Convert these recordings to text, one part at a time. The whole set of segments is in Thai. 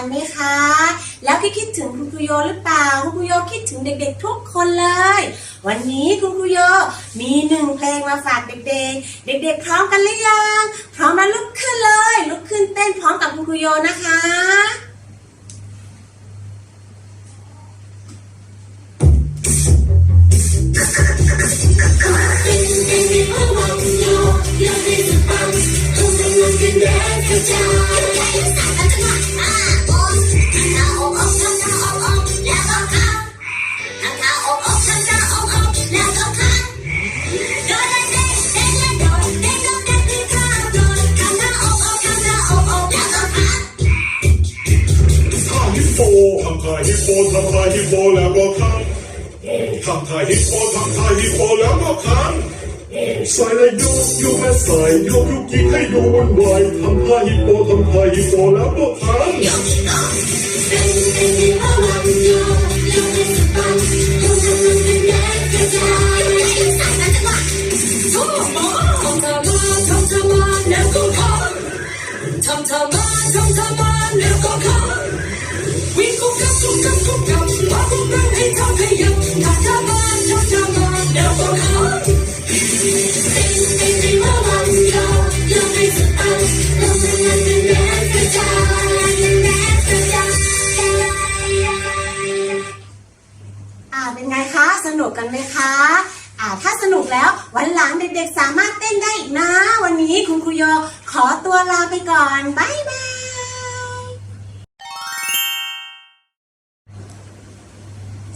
กันไหมคะ แล้วคิดคิดถึงคุณครูโยหรือเปล่า คุณครูโยคิดถึงเด็กๆทุกคนเลย วันนี้คุณครูโยมีหนึ่งเพลงมาฝากเด็กๆ เด็กๆพร้อมกันหรือยัง พร้อมแล้วลุกขึ้นเลย ลุกขึ้นเต้นพร้อมกับคุณครูโยนะคะ ท่าฮิปโปทำทายฮิปโปแล้วก็คันทำทายฮิปโปทำทายฮิปโปแล้วก็คันใส่เลยยุกยุกแม่สายุกยุกยิงให้ดูวุ่นวายทำทายฮิปโปทำทายฮิปโปแล้วก็คันท สนุกกันไหมคะอ่าถ้าสนุกแล้ววันหลังเด็กๆสามารถเต้นได้อีกนะ วันนี้คุณครูโยขอตัวลาไปก่อน บ๊ายบาย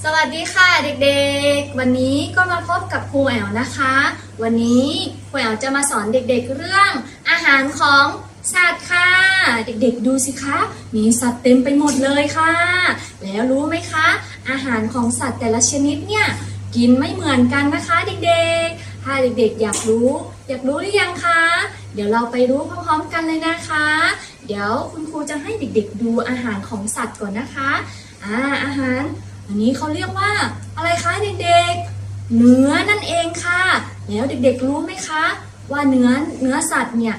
สวัสดีค่ะเด็กๆ วันนี้ก็มาพบกับครูแอลนะคะ วันนี้ครูแอลจะมาสอนเด็กๆเรื่อง อาหารของสัตว์ค่ะ เด็กๆดูสิคะ มีสัตว์เต็มไปหมดเลยค่ะ แล้วรู้ไหมคะ อาหารของสัตว์แต่ละชนิดเนี่ยกินไม่เหมือนกันนะคะเด็กๆ ถ้าเด็กๆอยากรู้ อยากรู้หรือยังคะ เดี๋ยวเราไปรู้พร้อมๆกันเลยนะคะ เดี๋ยวคุณครูจะให้เด็กๆดูอาหารของสัตว์ก่อนนะคะ อ่าอาหาร อันนี้เขาเรียกว่าอะไรคะเด็กๆ เนื้อนั่นเองค่ะ แล้วเด็กๆรู้ไหมคะ ว่าเนื้อเนื้อสัตว์เนี่ย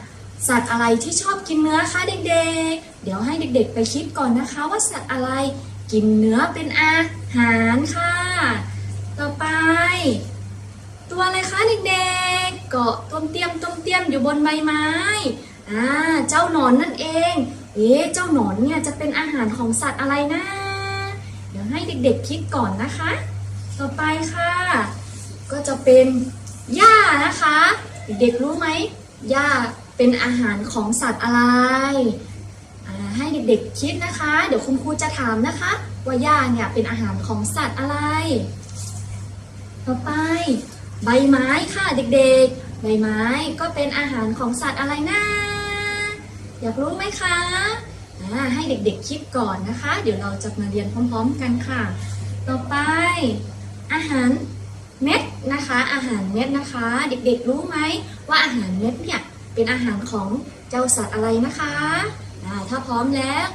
สัตว์อะไรที่ชอบกินเนื้อคะเด็กๆ เดี๋ยวให้เด็กๆ ไปคิดก่อนนะคะ ว่าสัตว์อะไรกินเนื้อเป็นอาหารค่ะ ต่อไป ตัวอะไรคะเด็กๆ เกาะต้มเตี้ยมต้มเตี้ยมอยู่บนใบไม้อ่าเจ้าหนอนนั่นเอง เอ๊ะเจ้าหนอนเนี่ยจะเป็นอาหารของสัตว์อะไรนะ ดี๋ยวให้เด็กๆคิดก่อนนะคะ ต่อไปค่ะ ก็จะเป็นหญ้านะคะ เด็กๆรู้ไหมหญ้าเป็นอาหารของสัตว์อะไร ให้เด็กๆคิดนะคะ เดี๋ยวคุณครูจะถามนะคะ ว่าหญ้าเนี่ยเป็นอาหารของสัตว์อะไร ต่อไป ใบไม้ค่ะเด็กๆ ใบไม้ก็เป็นอาหารของสัตว์อะไรนะ อยากรู้ไหมคะ ให้เด็กๆคิดก่อนนะคะ เดี๋ยวเราจะมาเรียนพร้อมๆกันค่ะ ต่อไปอาหารเม็ดนะคะ อาหารเม็ดนะคะ เด็กๆรู้ไหมว่าอาหารเม็ดเนี่ยเป็นอาหารของเจ้าสัตว์อะไรนะคะถ้าพร้อมแล้ว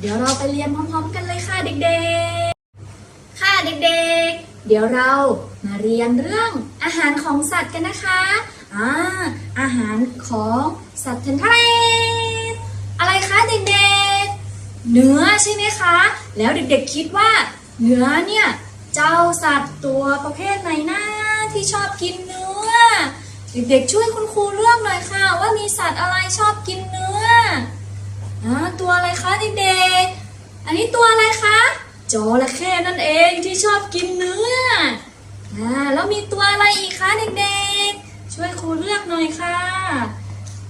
เดี๋ยวเราไปเรียนพร้อมๆ กันเลยค่ะเด็กๆ ค่ะเด็กๆ เดี๋ยวเรามาเรียนเรื่องอาหารของสัตว์กันนะคะอ่าอาหารของสัตว์ทะเล เด็กๆ เนื้อใช่ไหมคะ แล้วเด็กๆคิดว่า เนื้อเนี่ยเจ้าสัตว์ตัวประเภทไหนนะที่ชอบกินเนื้อ เด็กๆช่วยคุณครูเลือกหน่อยค่ะ ว่ามีสัตว์อะไรชอบกินเนื้ออตัวอะไรคะเด็กๆ อันนี้ตัวอะไรคะจระเข้นั่นเองที่ชอบกินเนื้ออแล้วมีตัวอะไรอีกคะเด็กๆ ช่วยครูเลือกหน่อยค่ะ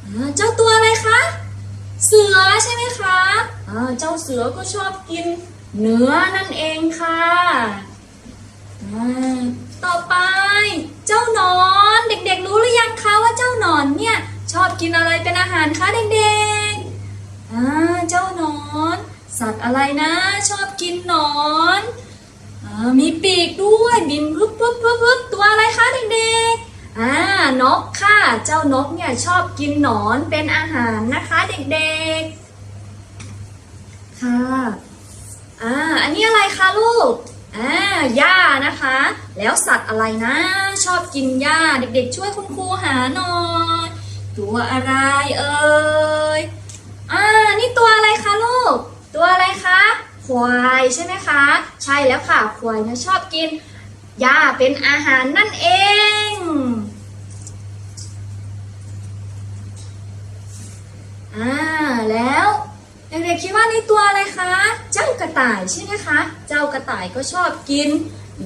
อ่าเจ้าตัวอะไรคะ สือใช่ไหมคะเจ้าเสือก็ชอบกินเนื้อนั่นเองค่ะ ต่อไป เจ้านอนเด็กๆรู้หรือยังคะว่าเจ้านอนเนี่ยชอบกินอะไรเป็นอาหารคะเด็กๆเจ้านอน สัตว์อะไรนะ ชอบกินนอนอมีปีกด้วยบินปุ๊บปุ๊บปุ๊บปุ๊บตัวอะไรคะเด็กๆอ่า นกค่ะ เจ้านกเนี่ยชอบกินหนอนเป็นอาหารนะคะเด็กๆ ค่ะ อ่า อันนี้อะไรคะลูก อ่า หญ้านะคะ แล้วสัตว์อะไรนะ ชอบกินหญ้า เด็กๆ ช่วยคุณครูหาหน่อย ตัวอะไรเอ่ย อ่า นี่ตัวอะไรคะลูก ตัวอะไรคะ ควายใช่ไหมคะ ใช่แล้วค่ะ ควายเนี่ยชอบกินหญ้าเป็นอาหารนั่นเอง อ่าแล้วเด็กๆคิดว่านี่ตัวอะไรคะ เจ้ากระต่ายใช่ไหมคะ เจ้ากระต่ายก็ชอบกิน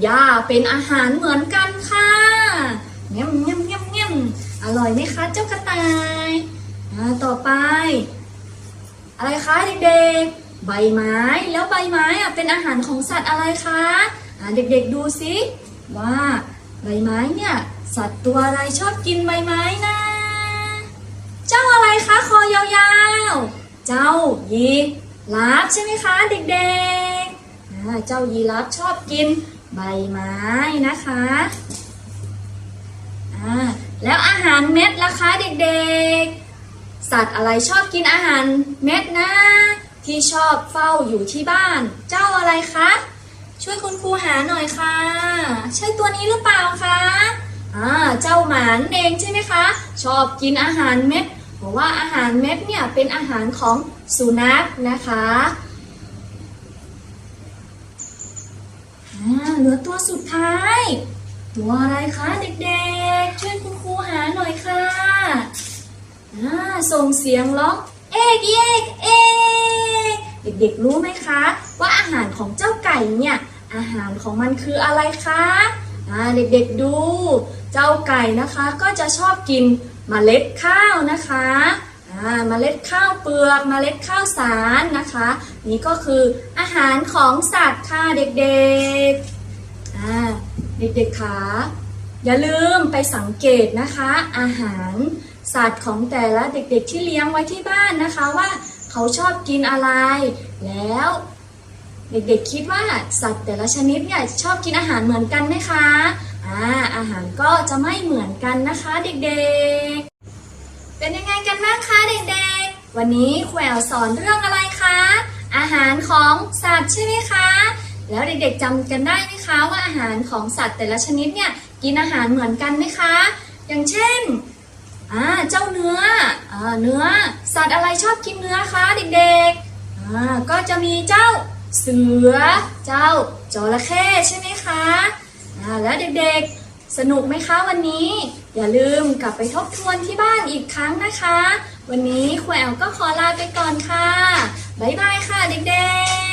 หญ้าเป็นอาหารเหมือนกันค่ะเงี้ยมเงี้ยมเงี้ยมเงี้ยมอร่อยไหมคะ เจ้ากระต่ายอ่าต่อไป อะไรคะเด็กๆ ใบไม้แล้วใบไม้อะเป็นอาหารของสัตว์อะไรคะอ่าเด็กๆดูสิว่าใบไม้เนี่ยสัตว์ตัวอะไรชอบกินใบไม้นะ เจ้าอะไรคะคอยาวๆ เจ้ายีราฟใช่ไหมคะเด็กๆ เจ้ายีราฟชอบกินใบไม้นะคะอ่าแล้วอาหารเม็ดล่ะคะเด็กๆ สัตว์อะไรชอบกินอาหารเม็ดนะ ที่ชอบเฝ้าอยู่ที่บ้าน เจ้าอะไรคะช่วยคุณครูหาหน่อยค่ะ ใช่ตัวนี้หรือเปล่าคะอ่าเจ้าหมานเองใช่ไหมคะ ชอบกินอาหารเม็ด เพราะว่าอาหารเม็ดเนี่ยเป็นอาหารของสุนัขนะคะเหลือตัวสุดท้าย ตัวอะไรคะเด็กๆ ช่วยคุณครูหาหน่อยค่ะอ่าส่งเสียงร้องเอกเอกเอกเด็กๆรู้ไหมคะ ว่าอาหารของเจ้าไก่เนี่ยอาหารของมันคืออะไรคะ เด็กๆดู เจ้าไก่นะคะก็จะชอบกินเมล็ดข้าวนะคะอ่าเมล็ดข้าวเปลือกเมล็ดข้าวสารนะคะ นี่ก็คืออาหารของสัตว์ค่ะเด็กๆอ่าเด็กๆคะอย่าลืมไปสังเกตนะคะ อาหารสัตว์ของแต่ละเด็กๆที่เลี้ยงไว้ที่บ้านนะคะว่าเขาชอบกินอะไรแล้ว เด็กๆคิดว่าสัตว์แต่ละชนิดเนี่ยชอบกินอาหารเหมือนกันไหมคะอ่าอาหารก็จะไม่เหมือนกันนะคะเด็กๆ เป็นยังไงกันบ้างคะเด็กๆ วันนี้ครูแอลสอนเรื่องอะไรคะ อาหารของสัตว์ใช่ไหมคะ แล้วเด็กๆจำกันได้ไหมคะว่าอาหารของสัตว์แต่ละชนิดเนี่ยกินอาหารเหมือนกันไหมคะ อย่างเช่นอ่าเจ้าเนื้ออ่าเนื้อ สัตว์อะไรชอบกินเนื้อคะเด็กๆอ่าก็จะมีเจ้า เสือ เจ้าจระเข้ใช่ไหมคะอ่าแล้วเด็กๆ สนุกไหมคะวันนี้ อย่าลืมกลับไปทบทวนที่บ้านอีกครั้งนะคะ วันนี้ครูแอลก็ขอลาไปก่อนค่ะ บ๊ายบายค่ะเด็กๆ